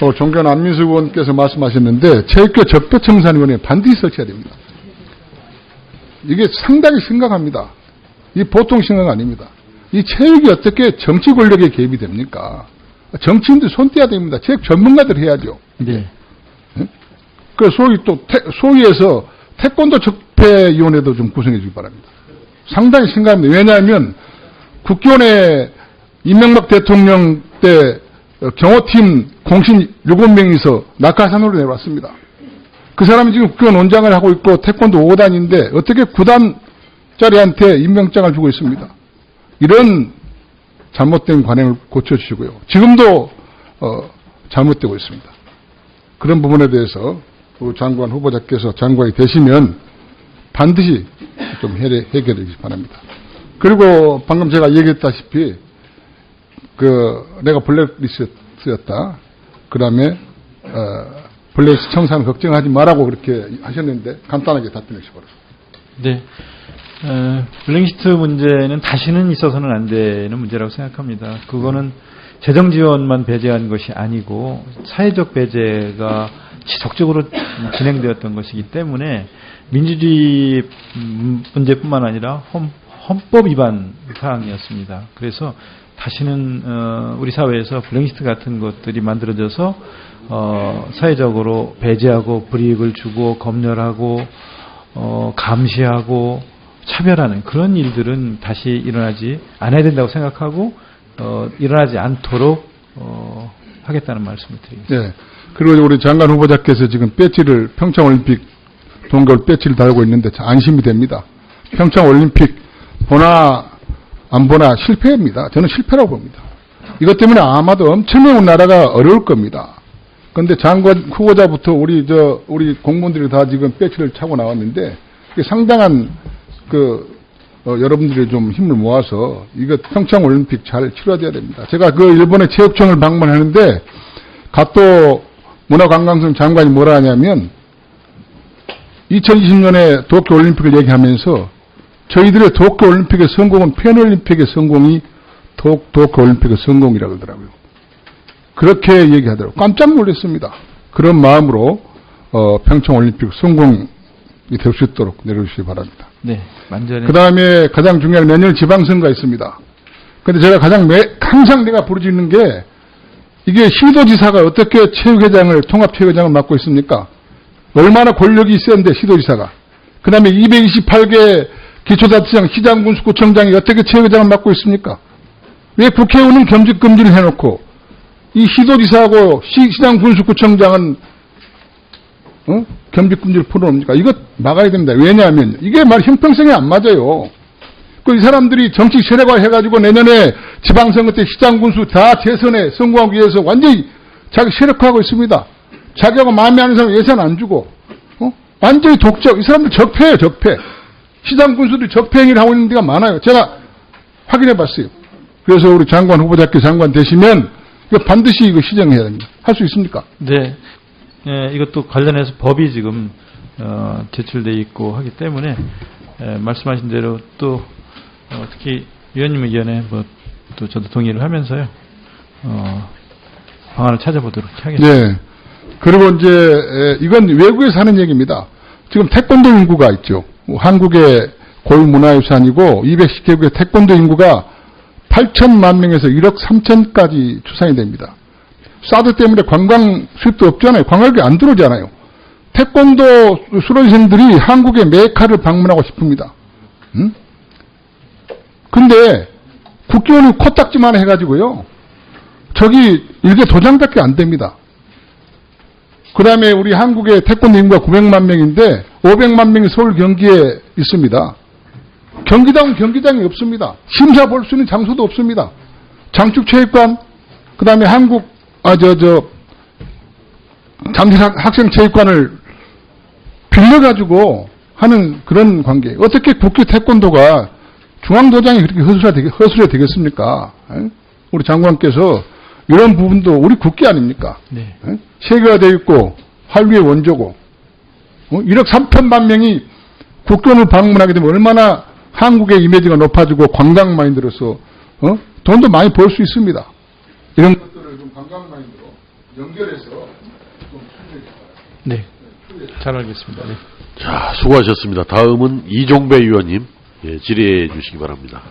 어, 종견 안민수 의원께서 말씀하셨는데 체육교 적폐 청산위원회 반드시 설치해야 됩니다. 이게 상당히 심각합니다. 이 보통 심각 아닙니다. 이 체육이 어떻게 정치 권력에 개입이 됩니까? 정치인들 손 떼야 됩니다. 체육 전문가들 해야죠. 네. 그 소위 또 태, 소위에서 태권도 적폐위원회도 좀 구성해 주기 바랍니다. 상당히 심각합니다. 왜냐하면 국교원에 이명박 대통령 때 어, 경호팀 공신 7명이서 낙하산으로 내려왔습니다. 그 사람이 지금 국교원 원장을 하고 있고 태권도 5단인데 어떻게 9단짜리한테 임명장을 주고 있습니다. 이런 잘못된 관행을 고쳐주시고요. 지금도 어, 잘못되고 있습니다. 그런 부분에 대해서 우 장관 후보자께서 장관이 되시면 반드시 좀 해결해 주시기 바랍니다. 그리고 방금 제가 얘기했다시피 그 내가 블랙리스트였다. 그 다음에 어, 블랙리스트 청산 걱정하지 말라고 그렇게 하셨는데 간단하게 답변해 주시바랍니다. 네. 어, 블랙리스트 문제는 다시는 있어서는 안 되는 문제라고 생각합니다. 그거는 재정 지원만 배제한 것이 아니고 사회적 배제가 지속적으로 진행되었던 것이기 때문에 민주주의 음, 문제뿐만 아니라 헌, 헌법 위반 사항이었습니다. 그래서 다시는 어, 우리 사회에서 블랙리스트 같은 것들이 만들어져서 어, 사회적으로 배제하고 불이익을 주고 검열하고 어, 감시하고 차별하는 그런 일들은 다시 일어나지 않아야 된다고 생각하고 어, 일어나지 않도록 어, 하겠다는 말씀을 드립니다. 네. 그리고 우리 장관 후보자께서 지금 배지를 평창올림픽 동계올 배지를 달고 있는데 참 안심이 됩니다. 평창올림픽 보나 안 보나 실패입니다. 저는 실패라고 봅니다. 이것 때문에 아마도 엄청난 나라가 어려울 겁니다. 그런데 장관 후보자부터 우리 저 우리 공무원들이 다 지금 배지를 차고 나왔는데 상당한 그 어, 여러분들이 좀 힘을 모아서 이거 평창 올림픽 잘 치러져야 됩니다. 제가 그 일본의 체육청을 방문하는데 가또 문화관광청 장관이 뭐라 하냐면 2020년에 도쿄 올림픽을 얘기하면서 저희들의 도쿄올림픽의 성공은 펜올림픽의 성공이 도, 도쿄올림픽의 성공이라고 그러더라고요. 그렇게 얘기하더라고요. 깜짝 놀랐습니다. 그런 마음으로 어, 평창올림픽 성공이 될 수 있도록 내려주시기 바랍니다. 네, 만전에 그 다음에 가장 중요한 내년 지방선거가 있습니다. 근데 제가 가장 매, 항상 내가 부르짖는 게 이게 시도지사가 어떻게 체육회장을, 통합체육회장을 맡고 있습니까? 얼마나 권력이 센데, 시도지사가. 그 다음에 228개 기초자치장, 시장, 군수, 구청장이 어떻게 체육회장을 맡고 있습니까? 왜 국회의원은 겸직금지를 해놓고, 이 시도지사하고 시, 시장, 군수, 구청장은, 어? 겸직금지를 풀어놓습니까? 이거 막아야 됩니다. 왜냐하면, 이게 말 형평성에 안 맞아요. 그이 사람들이 정치 세력화 해가지고 내년에 지방선거 때 시장 군수 다 재선에 성공하기 위해서 완전히 자기 세력화하고 있습니다. 자기하고 마음에 하는 사람 예산 안 주고, 어? 완전히 독적. 이 사람들 적폐예요, 적폐. 시장 군수들이 적폐 행위를 하고 있는 데가 많아요. 제가 확인해 봤어요. 그래서 우리 장관 후보자께 장관 되시면 이거 반드시 이거 시정해야 됩니다. 할 수 있습니까? 네, 예, 이것도 관련해서 법이 지금 어, 제출돼 있고 하기 때문에 예, 말씀하신 대로 또 어, 특히 위원님 의견에 뭐 또 저도 동의를 하면서요 어, 방안을 찾아보도록 하겠습니다. 네. 그리고 이제 에, 이건 외국에서 하는 얘기입니다. 지금 태권도 인구가 있죠. 한국의 고유문화유산이고 210개국의 태권도 인구가 8천만 명에서 1억 3천까지 추산이 됩니다. 사드 때문에 관광 수입도 없잖아요. 관광객이 안 들어오잖아요. 태권도 수료생들이 한국의 메카를 방문하고 싶습니다. 음? 근데 국교원이 코딱지만 해가지고요. 저기 일개 도장밖에 안 됩니다. 그 다음에 우리 한국의 태권도 인구가 900만 명인데 500만 명이 서울 경기에 있습니다. 경기장은 경기장이 없습니다. 심사 볼 수 있는 장소도 없습니다. 장축체육관, 그 다음에 한국, 아, 저, 저, 잠실 학- 학생체육관을 빌려가지고 하는 그런 관계. 어떻게 국기 태권도가 중앙도장이 그렇게 허술해, 되겠, 허술해 되겠습니까? 에? 우리 장관께서 이런 부분도 우리 국기 아닙니까? 네. 에? 세계화되어 있고 한류의 원조고 어? 1억 3천만 명이 국경을 방문하게 되면 얼마나 한국의 이미지가 높아지고 관광 마인드로서 어? 돈도 많이 벌 수 있습니다. 이런 것들을 좀 관광 마인드로 연결해서 좀. 네. 잘 알겠습니다. 네. 자, 수고하셨습니다. 다음은 이종배 의원님 예, 질의해 주시기 바랍니다.